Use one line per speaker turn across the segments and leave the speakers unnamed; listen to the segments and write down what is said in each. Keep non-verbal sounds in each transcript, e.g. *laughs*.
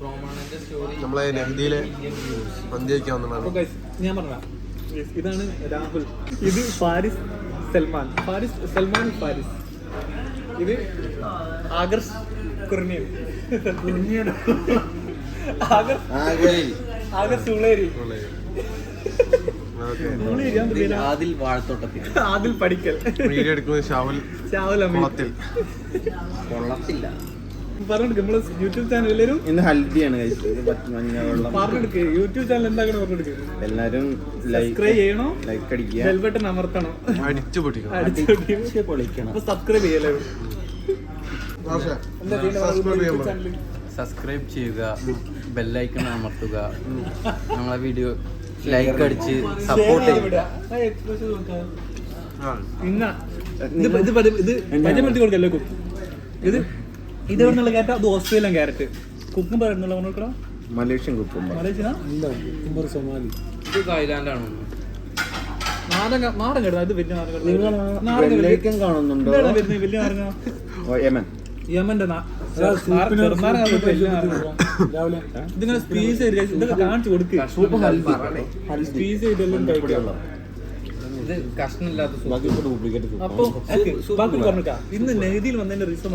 നമ്മളെ നെഹ്ദിയിലെ മന്തി കഴിക്കാൻ
അപ്പൊ ഞാൻ പറഞ്ഞ ഇതാണ് രാഹുൽ. ഇത് ഫാരിസ് സൽമാൻ. ഫാരിസ് സൽമാൻ ഫാരിസ്. ഇത് ആഗർസ് കുർണിയൻ.
ആദിൽ വാഴത്തോട്ടത്തിൽ.
ആദിൽ പഠിക്കൽ.
വീഡിയോ എടുക്കുന്നത് ഷാവൽ
ഷാവുൽ
കൊള്ളത്തില്ല.
യൂട്യൂബ് ചാനൽ ബെല്ലൈക്കൺ
ഇന്ന് ഹൽദിയാണ് വീഡിയോ മഞ്ഞ വെള്ളം
സപ്പോർട്ട് യൂട്യൂബ് ചാനൽ എന്താക്കണം ഇത്
എല്ലാരും
സബ്സ്ക്രൈബ് ചെയ്യണോ?
ലൈക്ക് അടിക്കുക.
ബെൽ ബട്ടൺ അമർത്തണം?
അടിച്ചു പൊട്ടിക്കണം.
അടിച്ചു
പൊളിക്കണം.
അപ്പൊ സബ്സ്ക്രൈബ് *laughs* ഇത്
ഇത്
ഇത് ഇത്
ഇത് ഇത്
ഇത്
ഇത്
ഇത്
സബ്സ്ക്രൈബ് ചെയ്യുക ബെല്ലൈക്കൺ അമർത്തുക. നമ്മളെ വീഡിയോ ലൈക്ക് അടിച്ച് സപ്പോർട്ട് ചെയ്യുക
ആ,
ഇത് ഇത് ഇത് ഇത് ഇത് കൊടുക്കല്ലോ ഇത് ഇത് ഇത് എവിടുന്നുള്ള ക്യാരറ്റ് അത് ഓസ്ട്രേലിയൻ ക്യാരറ്റ് കുക്കും പറയുന്നുള്ള നോക്കണം
മലേഷ്യൻ കുക്കുമ്പോ
മലേഷ്യ
ഇത് തായ്ലാൻഡാണ്
നാടൻ നാടൻ കേട്ടോ ഇത് വലിയ നാടൻ. നാടൻ
കാണുന്നുണ്ടോ?
വലിയ
ഓ, യമൻ.
യമന്റെ. ഇതിങ്ങനെ സ്പീസ് ചെയ്ത് ഇതൊക്കെ കാണിച്ചു കൊടുക്ക്. സ്പീസ് ചെയ്തെല്ലാം കഴിക്കാം.
ഇത് കഷ്ണമില്ലാത്ത
ഇന്ന് നെഹദിയിൽ വന്നതിന്റെ റീസൺ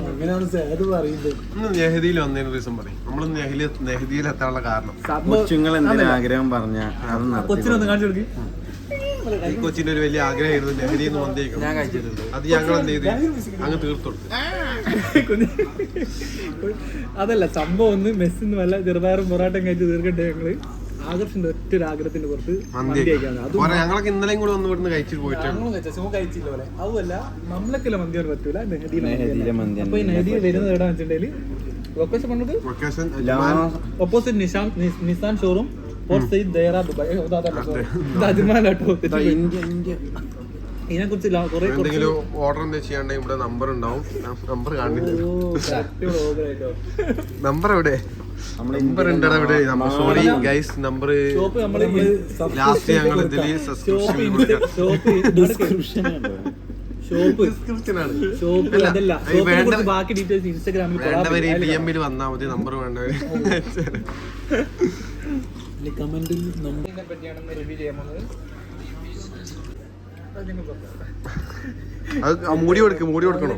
ഇന്ന് നെഹദിയിൽ വന്നതിന്റെ റീസൺ പറയും. നമ്മൾ നെഹദിയിൽ എത്താനുള്ള കാരണം.
കൊച്ചുങ്ങൾ ആഗ്രഹം പറഞ്ഞ
കൊച്ചിനൊന്ന് കാണിച്ചു കൊടുക്ക്.
ഈ കൊച്ചിന്റെ ഒരു വലിയ ആഗ്രഹമായിരുന്നു നെഹദിയിൽ
എന്ന് വന്നേക്കും
അത് ഞങ്ങൾ എന്ത് ചെയ്തു? അങ്ങ് തീർത്തൊടുത്തു
അതല്ല സംഭവം ഒന്ന് മെസ്സിന്ന് വല്ല ചെറുപയറും പൊറാട്ടം കഴിച്ച് തീർക്കട്ടെ ഞങ്ങൾ. ആകർഷിന്റെ ഒറ്റ ഒരു ആഗ്രഹത്തിന്റെ പുറത്ത്
മന്തി
മന്തി കഴിക്കാണ് അത്
പോരാ, ഞങ്ങളൊക്കെ ഇന്നലെയും കൂടെ ഒന്ന് ഇവിടുന്ന് കഴിച്ചിട്ട് പോയിട്ട്.
ഞങ്ങളും കഴിച്ച. സുഖം കഴിച്ചില്ല പോലെ അതുമല്ല നമ്മളൊക്കെ മന്തിയാണ് പറ്റൂല? നെഹദിയിലെ
നെഹദിയിലെ മന്തി
അപ്പൊ ഈ നെഹദിയിൽ വരുന്നത് എവിടെ വെച്ചിട്ടുണ്ടെങ്കിൽ ലൊക്കേഷൻ പറഞ്ഞത്
ലൊക്കേഷൻ
ഓപ്പോസിറ്റ് നിഷാൻ നി- Nissan showroom fort side Deira Dubai ഏ, ഇതാ, അതല്ല, sorry. ഇത് അജ്മാലാട്ടോ
ഇന്ത്യ ഇന്ത്യ.
ഇതിനെ കുറിച്ച് കുറെ
എന്തെങ്കിലും ഓർഡർ എന്താ ചെയ്യാണ്ടെങ്കിൽ ഇവിടെ നമ്പർ ഉണ്ടാവും. നമ്പർ കാണില്ല. നമ്പർ എവിടെ? നമ്പർ ഉണ്ടടാ ഇവിടെ. സോറി ഗൈസ് നമ്പർ ലാസ്റ്റ് ഞങ്ങൾ സബ്സ്ക്രിപ്ഷൻ വേണ്ടവര് എമ്മിൽ വന്നാ മതി നമ്പർ വേണ്ടവര്.
കമന്റിൽ നമ്മളെ പറ്റിയാണ് റിവ്യൂ ചെയ്യാൻ അത്
മൂടി കൊടുക്ക് മൂടി കൊടുക്കണം.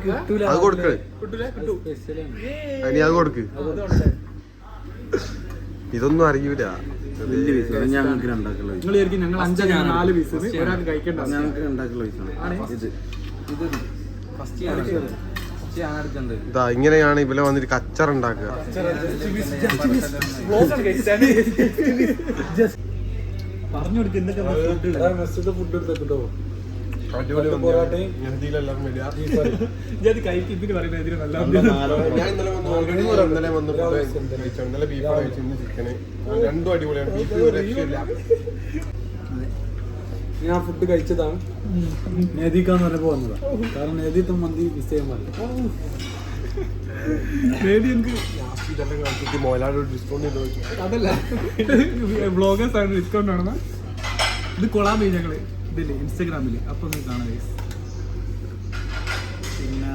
അത് കൊടുക്ക്.
കിട്ടൂല കിട്ടൂ
ഇനി അത് കൊടുക്ക്. ഇതൊന്നും അറിയൂല.
വലിയ പീസ് ഞങ്ങൾക്ക് രണ്ടാക്കുള്ള പീസ്
നിങ്ങൾ വിചാരിക്കും ഞങ്ങൾ അഞ്ചാണ് നാല് പീസ് ഒരാൾക്ക് കഴിക്കണ്ട.
ഞങ്ങൾക്ക് രണ്ടാക്കുള്ള പീസാണ് ഇത്.
ഇത് ഫസ്റ്റ്
ഇതാ ഇങ്ങനെയാണ് ഇവലെ വന്നിട്ട് കച്ചറ ഉണ്ടാക്കുക.
പറഞ്ഞു കൊടുക്കുക ഫുഡ് പറയുന്നത് ഇതിന് നല്ല
ഞാൻ ഇന്നലെ വന്ന് ഇന്നലെ വന്ന് കഴിച്ചു. ഇന്നലെ ബീഫ് കഴിച്ചു ഇന്ന് ചിക്കന് രണ്ടും അടിപൊളിയാണ്. ബീഫ് ഒരു രക്ഷയില്ല.
ഞാൻ ഫുഡ് കഴിച്ചതാണ്. നേദിക്കാന്ന് പറഞ്ഞപ്പോ വന്നതാ. കാരണം നേദിത്തെ മന്തി മിസ് ചെയ്യാൻ പാടില്ല.
നേടി എനിക്ക്
ഡിസ്കൗണ്ട്
അതല്ല. ബ്ലോഗേഴ്സ് ആണ് ഡിസ്കൗണ്ട് ആണെന്ന്. ഇത് കൊളാബ് പോയി ഞങ്ങൾ. ഇതിൽ ഇൻസ്റ്റഗ്രാമിൽ. അപ്പൊ ഒന്ന് കാണാം guys. പിന്നെ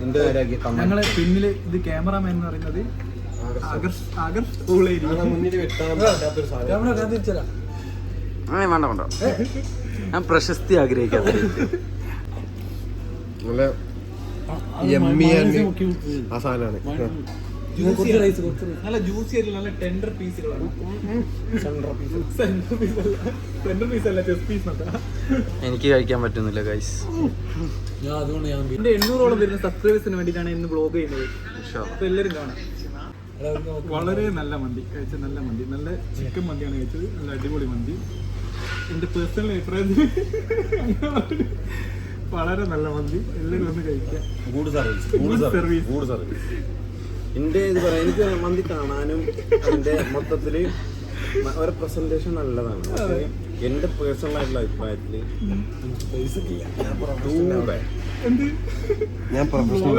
ഞങ്ങൾ
ഞങ്ങളെ പിന്നിൽ ഇത് ക്യാമറാമാൻ എന്ന് പറയുന്നത് ആകർഷ്. ആകർഷ് ഊളേരി
മുന്നിൽ വെട്ടാൻ പറ്റാത്തൊരു സാധനം.
വേണ്ട വേണ്ട. ഞാൻ പ്രശസ്തി ആഗ്രഹിക്കാത്ത
നല്ല ആ സാധനമാണ്.
നല്ല ജ്യൂസി ആയിട്ടുള്ള നല്ല ടെൻഡർ പീസുകളാണ് പീസ് സെന്റർ പീസ് അല്ല. ചെസ് പീസ്
എനിക്ക് കഴിക്കാൻ പറ്റുന്നില്ല ഗൈസ്
ഞാൻ അതുകൊണ്ട് ഞാൻ
എന്റെ എണ്ണൂറോളം വരുന്ന സബ്സ്ക്രൈബേഴ്സിന് വേണ്ടിയിട്ടാണ് ഇന്ന് ബ്ലോഗ് ചെയ്യുന്നത്. അപ്പൊ എല്ലാവരും കാണാം. വളരെ നല്ല മന്തി. കഴിച്ച നല്ല മന്തി. നല്ല ചിക്കൻ മന്തിയാണ് കഴിച്ചത്. നല്ല അടിപൊളി മന്തി. എന്റെ പേഴ്സണൽ അഭിപ്രായത്തിൽ വളരെ നല്ല മന്തി. എല്ലാരും ഒന്ന് കഴിക്കാം
good service
good service
good service എന്റെ ഇത് പറയാം. എനിക്ക് മന്തി കാണാനും എന്റെ മൊത്തത്തിൽ ഒരു പ്രസന്റേഷൻ നല്ലതാണ്. എന്റെ പേഴ്സണൽ ആയിട്ടുള്ള
അഭിപ്രായത്തിൽ.
ഞാൻ പ്രൊഫഷണൽ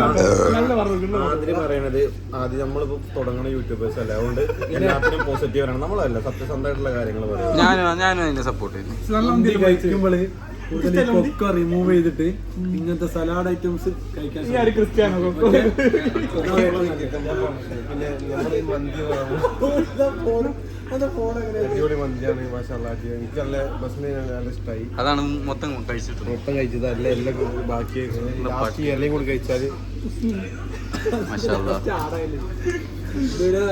ആദ്യം പറയണത് ആദ്യം നമ്മളിപ്പോ തുടങ്ങണ യൂട്യൂബേഴ്സ് അല്ലേ? അതുകൊണ്ട് എല്ലാത്തിനും പോസിറ്റീവ് ആണ്. നമ്മളല്ല സത്യസന്ധമായിട്ടുള്ള കാര്യങ്ങൾ പറയാം
ഞാനും ഞാനും അതിനെ സപ്പോർട്ട് ചെയ്യുന്നു.
കൂടുതൽ റിമൂവ് ചെയ്തിട്ട് ഇങ്ങനത്തെ സലാഡ് ഐറ്റംസ് കഴിക്കാൻ
അതാണ് മൊത്തം കഴിച്ചിട്ടുള്ളത്.
മൊത്തം കഴിച്ചത്. അല്ല എല്ലാം ബാക്കി എല്ലാം കൂടി
കഴിച്ചാൽ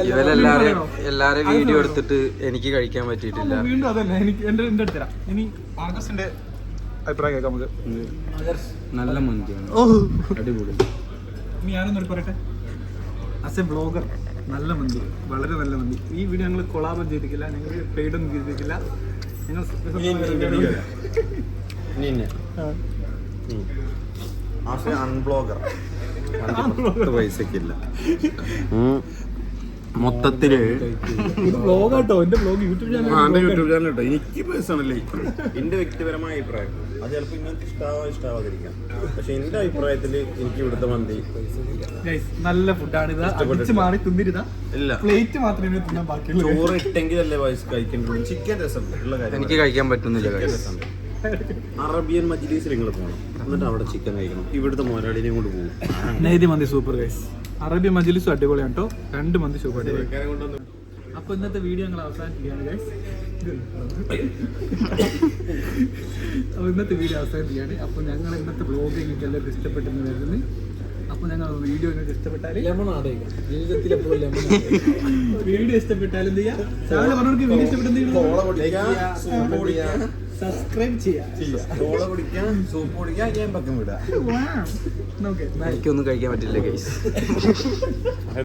ഇവരെല്ലാരും എല്ലാരും വീഡിയോ എടുത്തിട്ട് എനിക്ക് കഴിക്കാൻ പറ്റിയിട്ടില്ല.
വീണ്ടും അതന്നെ. എനിക്ക് എന്റെ എന്റെ അടുത്ത് തരാം. ഇനി ആഗസ്റ്റിന്റെ അഭിപ്രായം കേൾക്കാം നമുക്ക്.
നല്ല മന്തിയാണ്. അടിപൊളി.
ഇനി ഞാനൊന്നും പറയട്ടെ? ആസ് എ ബ്ലോഗർ നല്ല മന്തി വളരെ നല്ല മന്തി. ഈ വീഡിയോ ഞങ്ങൾ കൊളാബം ചെയ്തിട്ടില്ല ഞങ്ങൾ പെയ്ഡ് ഒന്നും ചെയ്തിട്ടില്ല. ഞങ്ങൾ
അൺബ്ലോഗർ പൈസക്കില്ല. *laughs* മൊത്തത്തിൽ
ബ്ലോഗാട്ടോ എന്റെ ബ്ലോഗ് യൂട്യൂബ് ചാനൽ
എന്റെ യൂട്യൂബ് ചാനൽ കേട്ടോ എനിക്ക് പേഴ്സണലി എന്റെ വ്യക്തിപരമായ അഭിപ്രായം അത് ചിലപ്പോൾ ഇങ്ങനത്തെ ഇഷ്ടാവാ ഇഷ്ടാവാതിരിക്കാം. പക്ഷെ എന്റെ അഭിപ്രായത്തിൽ എനിക്ക് ഇവിടുത്തെ മന്തി
നല്ല ഫുഡാണ്
ഇല്ല.
പ്ലേറ്റ് മാത്രമേ തിന്നാൻ ബാക്കിയുള്ളൂ.
ചോറ് ഇട്ടെങ്കിലല്ലേ വയസ്സ് കഴിക്കേണ്ടത് ചിക്കൻ രസം ഉള്ള കാര്യം
എനിക്ക് കഴിക്കാൻ പറ്റുന്നില്ല
അറബിയൻ മജ്ലിസിൽ നിങ്ങൾ പോകണം എന്നിട്ട് അവിടെ ചിക്കൻ കഴിക്കണം. ഇവിടുത്തെ മോരാളിനെയും കൊണ്ട് പോകും
മന്തി സൂപ്പർ ഗൈസ് അറബി മജിലിസും അടിപൊളിയാണ് കേട്ടോ രണ്ട് മന്തി ഷോപ്പ് അടിപൊളി അപ്പൊ ഇന്നത്തെ വീഡിയോ ഞങ്ങൾ അവസാനിപ്പിക്കുകയാണ് ഗൈസ് അപ്പൊ ഇന്നത്തെ വീഡിയോ അവസാനിപ്പിക്കുകയാണ്. അപ്പൊ ഞങ്ങൾ ഇന്നത്തെ ബ്ലോഗ് എനിക്ക് എല്ലാവർക്കും ഇഷ്ടപ്പെട്ടെന്ന് വരുന്നത് അപ്പൊ ഞങ്ങൾ വീഡിയോ നിങ്ങൾക്ക് ഇഷ്ടപ്പെട്ടാൽ
ജീവിതത്തിൽ എപ്പോഴും
വീഡിയോ ഇഷ്ടപ്പെട്ടാൽ എന്ത് ചെയ്യാം? വീഡിയോ ഇഷ്ടപ്പെട്ടെന്തെങ്കിലും സബ്സ്ക്രൈബ് ചെയ്യാം.
എനിക്കൊന്നും കഴിക്കാൻ പറ്റില്ല ഗൈസ്